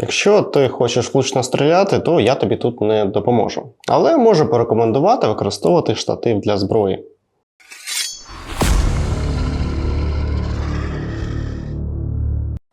Якщо ти хочеш влучно стріляти, то я тобі тут не допоможу. Але можу порекомендувати використовувати штатив для зброї.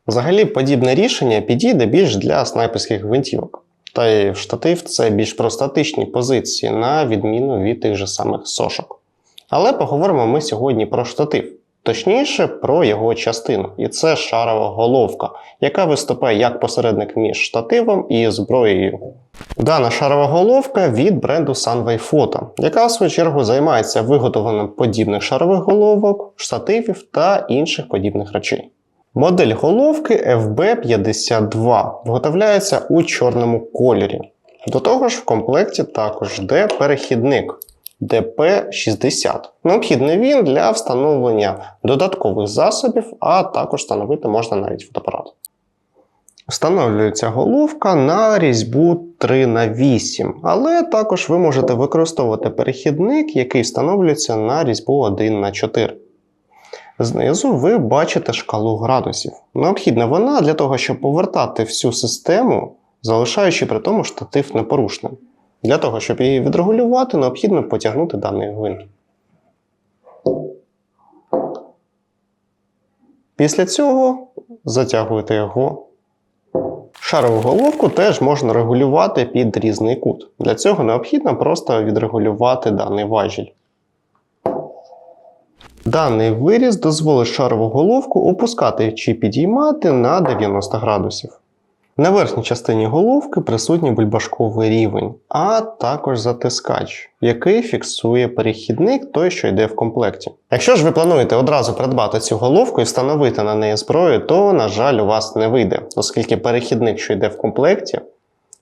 Взагалі, подібне рішення підійде більш для снайперських гвинтівок. Та й штатив це більш про статичні позиції, на відміну від тих же самих сошок. Але поговоримо ми сьогодні про штатив, точніше про його частину, і це шарова головка, яка виступає як посередник між штативом і зброєю. Дана шарова головка від бренду Sunway Photo, яка в свою чергу займається виготовленням подібних шарових головок, штативів та інших подібних речей. Модель головки FB52 виготовляється у чорному кольорі. До того ж, в комплекті також йде перехідник DP60. Необхідний він для встановлення додаткових засобів, а також встановити можна навіть фотоапарат. Встановлюється головка на різьбу 3х8, але також ви можете використовувати перехідник, який встановлюється на різьбу 1х4. Знизу ви бачите шкалу градусів. Необхідна вона для того, щоб повертати всю систему, залишаючи при тому штатив непорушним. Для того, щоб її відрегулювати, необхідно потягнути даний гвинт. Після цього затягуєте його. Шарову головку теж можна регулювати під різний кут. Для цього необхідно просто відрегулювати даний важіль. Даний виріз дозволить шарову головку опускати чи підіймати на 90 градусів. На верхній частині головки присутній бульбашковий рівень, а також затискач, який фіксує перехідник той, що йде в комплекті. Якщо ж ви плануєте одразу придбати цю головку і встановити на неї зброю, то, на жаль, у вас не вийде, оскільки перехідник, що йде в комплекті,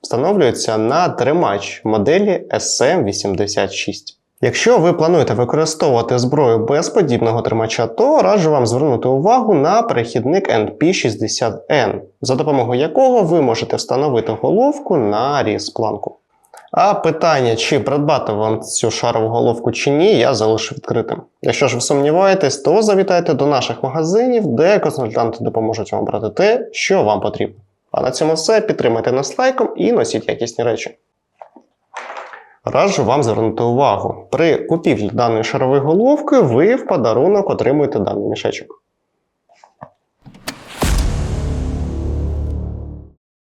встановлюється на тримач моделі SM86. Якщо ви плануєте використовувати зброю без подібного тримача, то раджу вам звернути увагу на перехідник NP60N, за допомогою якого ви можете встановити головку на різ планку. А питання, чи придбати вам цю шарову головку чи ні, я залишу відкритим. Якщо ж ви сумніваєтесь, то завітайте до наших магазинів, де консультанти допоможуть вам брати те, що вам потрібно. А на цьому все. Підтримайте нас лайком і носіть якісні речі. Раджу вам звернути увагу. При купівлі даної шарової головки ви в подарунок отримуєте даний мішечок.